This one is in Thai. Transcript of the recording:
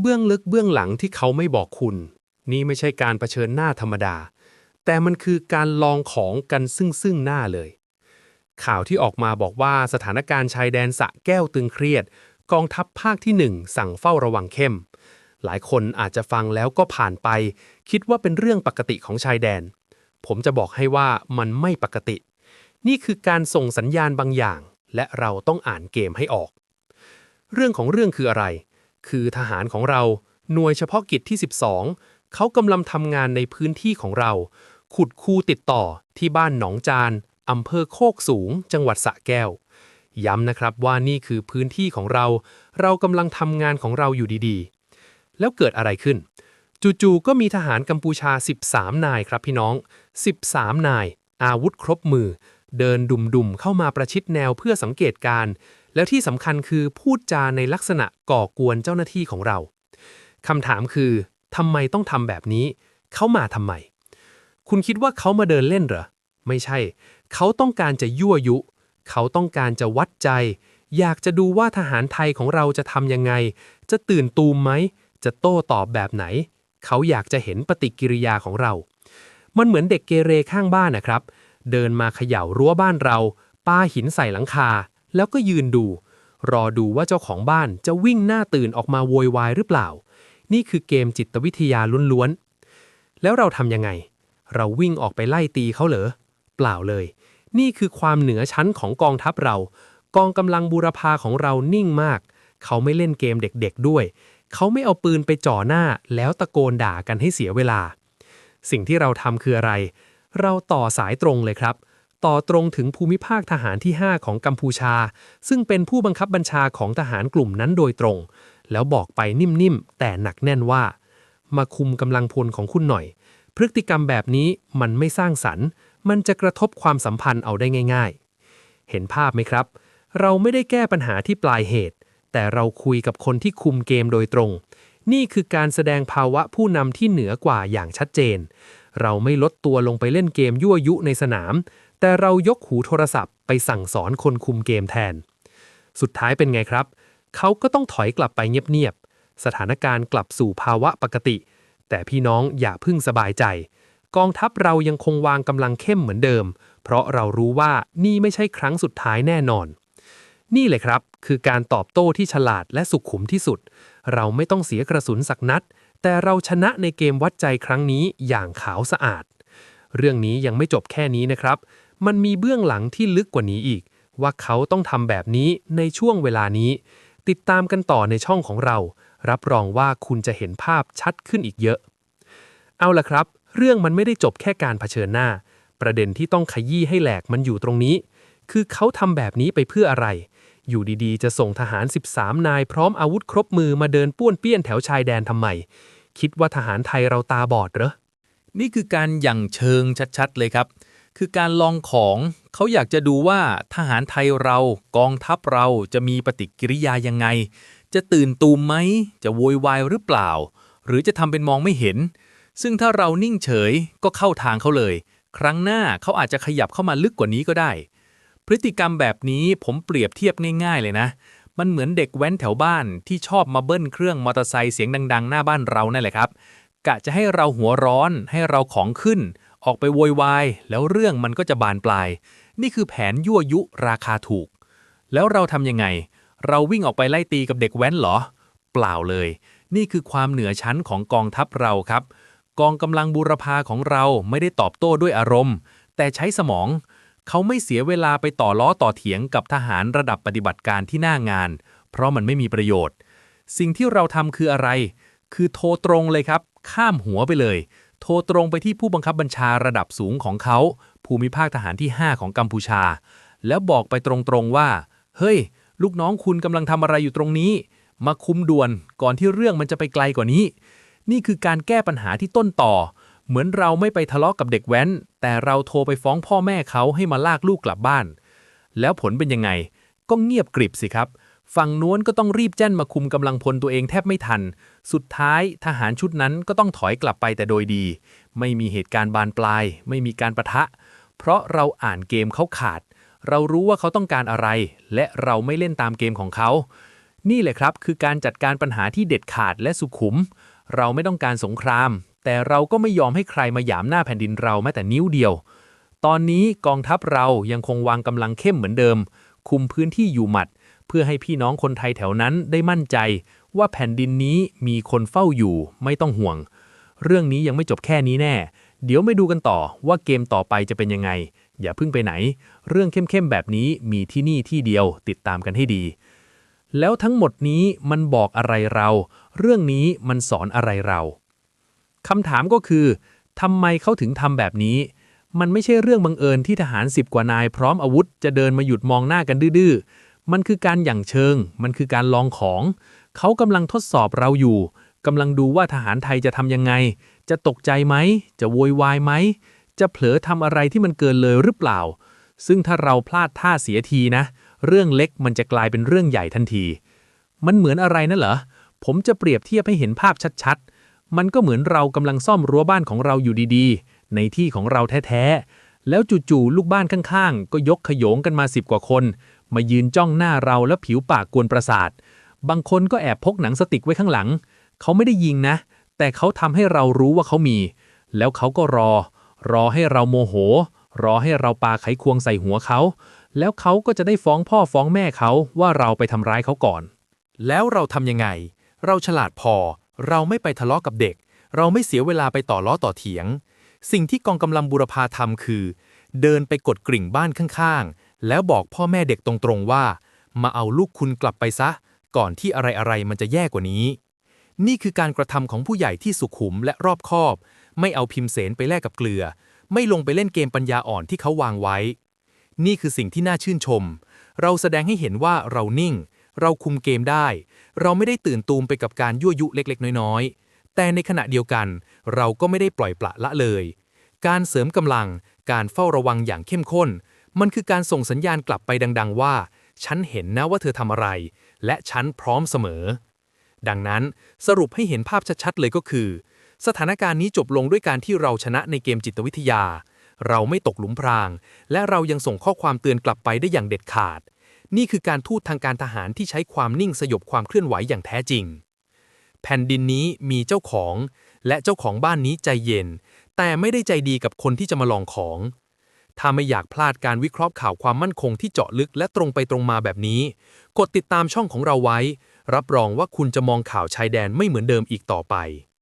เบื้องลึกเบื้องหลังที่เขาไม่บอกคุณ นี่ไม่ใช่การรเผชิญหน้าธรรมดา แต่มันคือการลองของกันซึ่งซึ่งหน้าเลย ข่าวที่ออกมาบอกว่าสถานการณ์ชายแดนสะแก้วตึงเครียด กองทัพภาคที่หนึ่งสั่งเฝ้าระวังเข้ม หลายคนอาจจะฟังแล้วก็ผ่านไป คิดว่าเป็นเรื่องปกติของชายแดน ผมจะบอกให้ว่ามันไม่ปกติ นี่คือการส่งสัญญาณบางอย่าง และเราต้องอ่านเกมให้ออก เรื่องของเรื่องคืออะไร คือทหารของเรา หน่วยเฉพาะกิจที่ 12 เขากำลังทำงานในพื้นที่ของเรา ขุดคูติดต่อที่บ้านหนองจานอำเภอโคกสูง จังหวัดสระแก้ว ย้ำนะครับว่านี่คือพื้นที่ของเรา เรากำลังทำงานของเราอยู่ดีๆ แล้วเกิดอะไรขึ้น จู่ๆก็มีทหารกัมพูชา 13 นายครับพี่น้อง 13 นาย อาวุธครบมือ เดินดุ่มๆเข้ามาประชิดแนวเพื่อสังเกตการณ์ แล้วที่สำคัญคือพูดจาในลักษณะก่อกวนเจ้าหน้าที่ของเราคำถามคือทำไมต้องทำแบบนี้ เขามาทำไม คุณคิดว่าเขามาเดินเล่นเหรอ ไม่ใช่ เขาต้องการจะยั่วยุ เขาต้องการจะวัดใจ อยากจะดูว่าทหารไทยของเราจะทำยังไง จะตื่นตูมไหม จะโต้ตอบแบบไหน เขาอยากจะเห็นปฏิกิริยาของเรา มันเหมือนเด็กเกเรข้างบ้านนะครับ เดินมาเขย่ารั้วบ้านเราปาหินใส่หลังคา แล้วก็ยืนดู รอดูว่าเจ้าของบ้านจะวิ่งหน้าตื่นออกมาโวยวายหรือเปล่า นี่คือเกมจิตวิทยาล้วนๆ แล้วเราทำยังไง เราวิ่งออกไปไล่ตีเขาเหรอ เปล่าเลย นี่คือความเหนือชั้นของกองทัพเรา กองกำลังบูรพาของเรานิ่งมาก เขาไม่เล่นเกมเด็กๆด้วย เขาไม่เอาปืนไปจ่อหน้า แล้วตะโกนด่ากันให้เสียเวลา สิ่งที่เราทำคืออะไร เราต่อสายตรงเลยครับ ต่อตรงถึงภูมิภาคทหารที่ 5 ของกัมพูชา ซึ่งเป็นผู้บังคับบัญชาของทหารกลุ่มนั้นโดยตรง แล้วบอกไปนิ่มๆ แต่หนักแน่นว่า มาคุมกำลังพลของคุณหน่อย พฤติกรรมแบบนี้มันไม่สร้างสรรค์ มันจะกระทบความสัมพันธ์เอาได้ง่าย ๆ เห็นภาพไหมครับ เราไม่ได้แก้ปัญหาที่ปลายเหตุ แต่เราคุยกับคนที่คุมเกมโดยตรง นี่คือการแสดงภาวะผู้นำที่เหนือกว่าอย่างชัดเจน เราไม่ลดตัวลงไปเล่นเกมยั่วยุในสนาม แต่เรายกหูโทรศัพท์ไปสั่งสอนคนคุมเกมแทน สุดท้ายเป็นไงครับ เขาก็ต้องถอยกลับไปเงียบๆ สถานการณ์กลับสู่ภาวะปกติ แต่พี่น้องอย่าพึ่งสบายใจ กองทัพเรายังคงวางกำลังเข้มเหมือนเดิม เพราะเรารู้ว่านี่ไม่ใช่ครั้งสุดท้ายแน่นอน นี่เลยครับ คือการตอบโต้ที่ฉลาดและสุขุมที่สุด เราไม่ต้องเสียกระสุนสักนัด แต่เราชนะในเกมวัดใจครั้งนี้อย่างขาวสะอาด เรื่องนี้ยังไม่จบแค่นี้นะครับ มันมีเบื้องหลังที่ลึกกว่านี้อีก ว่าเขาต้องทำแบบนี้ในช่วงเวลานี้ ติดตามกันต่อในช่องของเรา รับรองว่าคุณจะเห็นภาพชัดขึ้นอีกเยอะ เอาละครับ เรื่องมันไม่ได้จบแค่การเผชิญหน้า ประเด็นที่ต้องขยี้ให้แหลกมันอยู่ตรงนี้ คือเขาทำแบบนี้ไปเพื่ออะไร อยู่ดีๆ จะส่งทหาร 13 นายพร้อมอาวุธครบมือมาเดินป้วนเปี้ยนแถวชายแดนทำไม คิดว่าทหารไทยเราตาบอดเหรอนี่คือการยั่งเชิงชัดๆ เลยครับ คือการลองของเขาอยากจะดูว่าทหารไทยเรากองทัพเราจะมีปฏิกิริยายังไง จะตื่นตูมไหม จะโวยวายหรือเปล่า หรือจะทำเป็นมองไม่เห็น ซึ่งถ้าเรานิ่งเฉยก็เข้าทางเขาเลย ครั้งหน้าเขาอาจจะขยับเข้ามาลึกกว่านี้ก็ได้ พฤติกรรมแบบนี้ผมเปรียบเทียบง่าย ๆ เลยนะ มันเหมือนเด็กแว้นแถวบ้านที่ชอบมาเบิ้ลเครื่องมอเตอร์ไซค์เสียงดัง ๆ หน้าบ้านเรานั่นแหละครับกะจะให้เราหัวร้อนให้เราของขึ้น ออกไปโวยวายแล้วเรื่องมันก็จะบานปลาย นี่คือแผนยั่วยุราคาถูก แล้วเราทำยังไง เราวิ่งออกไปไล่ตีกับเด็กแว้นเหรอ เปล่าเลย นี่คือความเหนือชั้นของกองทัพเราครับ กองกำลังบูรพาของเราไม่ได้ตอบโต้ด้วยอารมณ์ แต่ใช้สมอง เขาไม่เสียเวลาไปต่อล้อต่อเถียงกับทหารระดับปฏิบัติการที่หน้างาน เพราะมันไม่มีประโยชน์ สิ่งที่เราทำคืออะไร คือโทรตรงเลยครับ ข้ามหัวไปเลย โทรตรงไปที่ผู้บังคับบัญชาระดับสูงของเขา ภูมิภาคทหารที่ 5 ของกัมพูชา แล้วบอกไปตรงๆว่า เฮ้ย ลูกน้องคุณกำลังทำอะไรอยู่ตรงนี้ มาคุมด่วนก่อนที่เรื่องมันจะไปไกลกว่านี้ นี่คือการแก้ปัญหาที่ต้นต่อ เหมือนเราไม่ไปทะเลาะกับเด็กแว้น แต่เราโทรไปฟ้องพ่อแม่เขาให้มาลากลูกกลับบ้าน แล้วผลเป็นยังไง ก็เงียบกริบสิครับ ฝั่งนู้นก็ต้องรีบแจ้นมาคุมกำลังพลตัวเองแทบไม่ทัน สุดท้ายทหารชุดนั้นก็ต้องถอยกลับไปแต่โดยดี ไม่มีเหตุการณ์บานปลาย ไม่มีการประทะ เพราะเราอ่านเกมเขาขาด เรารู้ว่าเขาต้องการอะไร และเราไม่เล่นตามเกมของเขา นี่แหละครับคือการจัดการปัญหาที่เด็ดขาดและสุขุม เราไม่ต้องการสงคราม แต่เราก็ไม่ยอมให้ใครมาหยามหน้าแผ่นดินเราแม้แต่นิ้วเดียว ตอนนี้กองทัพเรายังคงวางกำลังเข้มเหมือนเดิม คุมพื้นที่อยู่หมัด พื่อให้พี่น้องคนไทยแถวนั้นได้มั่นใจ ว่าแผ่นดินนี้มีคนเฝ้าอยู่ไม่ต้องห่วง เรื่องนี้ยังไม่จบแค่นี้แน่ เดี๋ยวไม่ดูกันต่อว่าเกมต่อไปจะเป็นยังไง อย่าเพิ่งไปไหน เรื่องเข้มๆแบบนี้มีที่นี่ที่เดียวติดตามกันให้ดี แล้วทั้งหมดนี้มันบอกอะไรเรา เรื่องนี้มันสอนอะไรเราคำถามก็คือทำไมเขาถึงทำแบบนี้ มันไม่ใช่เรื่องบังเอิญที่ทหารสิบกว่านายพร้อมอาวุธจะเดินมาหยุดมองหน้ากันดื้อ มันคือการหยั่งเชิง มันคือการลองของ เขากำลังทดสอบเราอยู่กำลังดูว่าทหารไทยจะทำยังไง จะตกใจไหม จะโวยวายไหม จะเผลอทำอะไรที่มันเกินเลยหรือเปล่า ซึ่งถ้าเราพลาดท่าเสียทีนะ เรื่องเล็กมันจะกลายเป็นเรื่องใหญ่ทันที มันเหมือนอะไรนะเหรอ ผมจะเปรียบเทียบให้เห็นภาพชัดๆ มันก็เหมือนเรากำลังซ่อมรั้วบ้านของเราอยู่ดีๆ ในที่ของเราแท้ๆ แล้วจู่ๆ ลูกบ้านข้างๆ ก็ยกขโยงกันมาสิบกว่าคน มายืนจ้องหน้าเราแล้วผิวปากกวนประสาท บางคนก็แอบพกหนังสติกไว้ข้างหลัง เขาไม่ได้ยิงนะ แต่เขาทำให้เรารู้ว่าเขามี แล้วเขาก็รอ รอให้เราโมโห รอให้เราปาไขควงใส่หัวเขา แล้วเขาก็จะได้ฟ้องพ่อฟ้องแม่เขาว่าเราไปทำร้ายเขาก่อน แล้วเราทำยังไง เราฉลาดพอ เราไม่ไปทะเลาะกับเด็ก เราไม่เสียเวลาไปต่อล้อต่อเถียง สิ่งที่กองกำลังบุรพาทำคือ เดินไปกดกริ่งบ้านข้างๆ แล้วบอกพ่อแม่เด็กตรงๆว่า มาเอาลูกคุณกลับไปซะ ก่อนที่อะไรๆมันจะแย่กว่านี้ นี่คือการกระทำของผู้ใหญ่ที่สุขุมและรอบคอบ ไม่เอาพิมพ์เสนไปแลกกับเกลือ ไม่ลงไปเล่นเกมปัญญาอ่อนที่เขาวางไว้ นี่คือสิ่งที่น่าชื่นชม เราแสดงให้เห็นว่าเรานิ่ง เราคุมเกมได้ เราไม่ได้ตื่นตูมไปกับการยั่วยุเล็กๆ น้อยๆ แต่ในขณะเดียวกัน เราก็ไม่ได้ปล่อยปละละเลย การเสริมกำลัง การเฝ้าระวังอย่างเข้มข้น มันคือการส่งสัญญาณกลับไปดัง ๆ ว่า ฉันเห็นนะว่าเธอทำอะไร และฉันพร้อมเสมอ ดังนั้นสรุปให้เห็นภาพชัด ๆ เลยก็คือ สถานการณ์นี้จบลงด้วยการที่เราชนะในเกมจิตวิทยา เราไม่ตกหลุมพราง และเรายังส่งข้อความเตือนกลับไปได้อย่างเด็ดขาด นี่คือการทูตทางการทหารที่ใช้ความนิ่งสยบความเคลื่อนไหวอย่างแท้จริง แผ่นดินนี้มีเจ้าของ และเจ้าของบ้านนี้ใจเย็น แต่ไม่ได้ใจดีกับคนที่จะมาลองของ ถ้าไม่อยากพลาดการวิเคราะห์ข่าวความมั่นคงที่เจาะลึกและตรงไปตรงมาแบบนี้ กดติดตามช่องของเราไว้ รับรองว่าคุณจะมองข่าวชายแดนไม่เหมือนเดิมอีกต่อไป